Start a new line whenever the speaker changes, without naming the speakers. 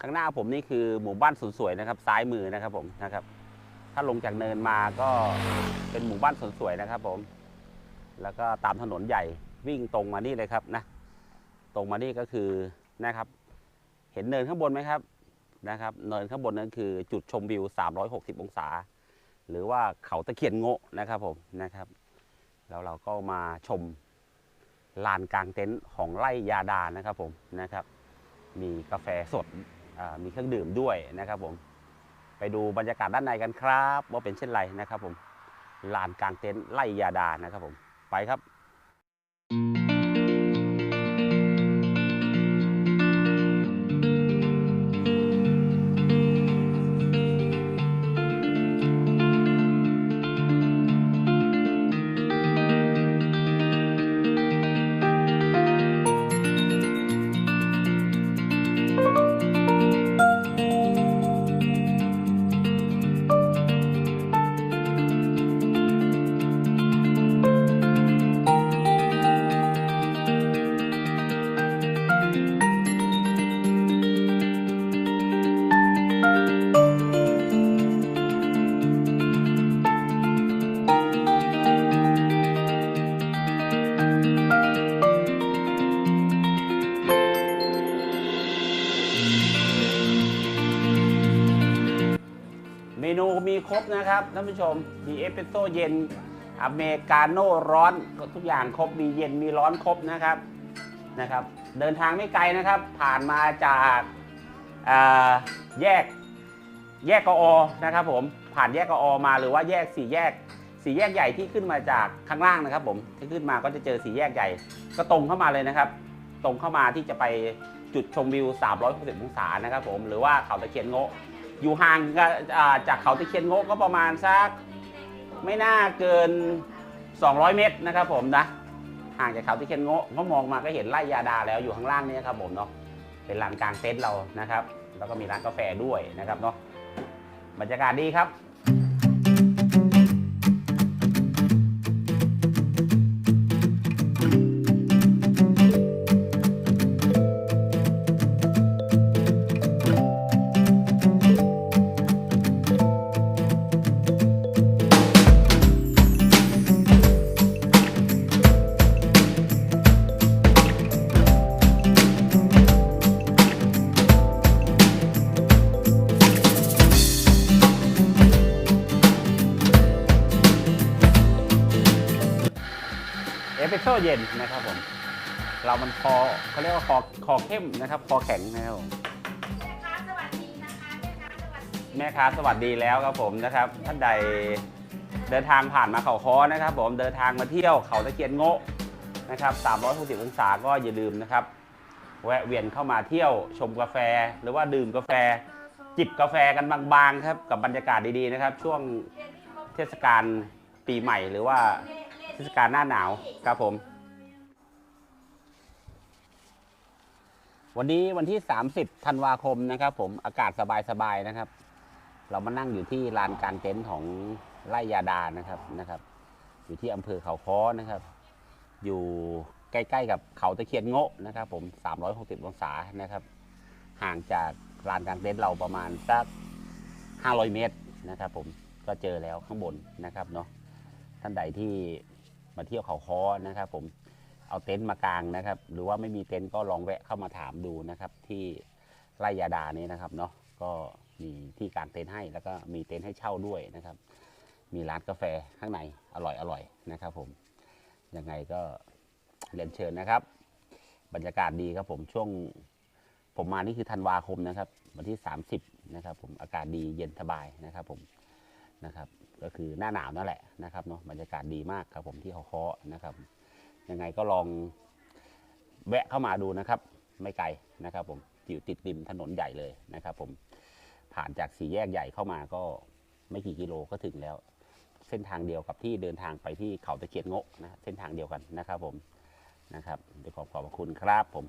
ข้างหน้าผมนี่คือหมู่บ้านสวยๆนะครับ ซ้ายมือนะครับผมนะครับ ถ้าลงจากเนินมาก็เป็นหมู่บ้านสวยๆนะครับ ผม แล้วก็ตามถนนใหญ่วิ่งตรงมานี่เลยครับนะตรงมานี่ก็คือนะครับ เห็นเนินข้างบนไหมครับนะครับ เนินข้างบนนั้นคือจุดชมวิว 360 องศา หรือว่าเขาตะเคียนโงะนะครับผมนะครับ แล้วเราก็มาชมลานกลางเต็นท์ของไร่ยาดานะครับผมนะครับ มีกาแฟสด มีเครื่องดื่มด้วยนะครับผมไปดูบรรยากาศด้านในกันครับ ว่าเป็นเช่นไรนะครับผมลานกลางเต็นท์ไล่ยาดานะครับผมไปครับ เมนูมีครบนะครับท่านผู้ชมมีเอสเปรสโซ่เย็นอเมริกาโน่ร้อนก็ทุกอย่างครบมีเย็นมีร้อนครบนะครับนะครับ เดินทางไม่ไกลนะครับ ผ่านมาจากาแยกแยกกอนะครับผมผ่านแยกกอมาหรือว่าแยกสี่แยกสี่แยกใหญ่ที่ขึ้นมาจากข้างล่างนะครับ ผมที่ขึ้นมาก็จะเจอสี่แยกใหญ่ ก็ตรงเข้ามาเลยนะครับ ตรงเข้ามาที่จะไปจุดชมวิว 360 องศานะครับ ผมหรือว่าเขาตะเคียนโงะ อยู่ห่างกับอ่าจากเขาตะเคียนโงกก็ประมาณสักไม่น่าเกิน 200 เมตรนะครับผมนะห่างจากเขาตะเคียนโงกก็มองมาก็เห็นไร่ยาดาแล้วอยู่ข้างล่างนี่ครับผมเนาะเป็นลานกลางเต็นท์เรานะครับ แล้วก็มีร้านกาแฟด้วยนะครับเนาะบรรยากาศดีครับ เปรสโซ่เย็นนะครับผมเรามันคอเขาเรียกว่าคอคอเข้มนะครับคอแข็งนะครับผม
แม่ค้าสวัสดีนะคะแม่ค้าสวัสดี
แม่ค้าสวัสดีแล้วครับผมนะครับท่านใดเดินทางผ่านมาเขาค้อนะครับ ผมเดินทางมาเที่ยวเขาตะเคียนโงะนะครับ 360 องศาก็อย่าลืมนะครับ แวะเวียนเข้ามาเที่ยวชมกาแฟ หรือว่าดื่มกาแฟ จิบกาแฟกันบางๆครับกับบรรยากาศดีๆนะครับ ช่วงเทศกาลปีใหม่หรือว่า เทศกาลหน้าหนาวครับผม วันนี้วันที่ 30ธันวาคมนะครับผมอากาศสบายๆนะครับ เรามานั่งอยู่ที่ลานกลางเต็นท์ของไร่ยาดานะครับนะครับ อยู่ที่อำเภอเขาค้อนะครับ อยู่ใกล้ๆกับเขาตะเคียนโงะนะครับ ผม 360 องศานะครับ ห่างจากลานกลางเต็นท์เราประมาณสัก 500 เมตรนะครับ ผมก็เจอแล้วข้างบนนะครับเนาะท่านใดที่ มาเที่ยวเขาค้อนะครับ ผมเอาเต็นท์มากางนะครับ หรือว่าไม่มีเต็นท์ก็ลองแวะเข้ามาถามดูนะครับ ที่ไร่ยาดานี้นะครับเนาะก็มีที่กางเต็นท์ให้ แล้วก็มีเต็นท์ให้เช่าด้วยนะครับ มีร้านกาแฟข้างในอร่อยอร่อยนะครับ ผมยังไงก็เรียนเชิญนะครับ บรรยากาศดีครับผมช่วงผมมานี่คือธันวาคมนะครับ วันที่ 30นะครับ ผมอากาศดีเย็นสบายนะครับ ผม นะครับ ก็คือหน้าหนาวนั่นแหละนะครับเนาะบรรยากาศดีมากครับผมที่เขาเคาะนะครับ ยังไงก็ลองแวะเข้ามาดูนะครับ ไม่ไกลนะครับ ผมอยู่ติดริมถนนใหญ่เลยนะครับ ผมผ่านจากสี่แยกใหญ่เข้ามาก็ไม่กี่กิโลก็ถึงแล้ว เส้นทางเดียวกับที่เดินทางไปที่เขาตะเคียนโงะนะเส้นทางเดียวกันนะครับ ผมนะครับด้วยขอบขอบคุณครับผม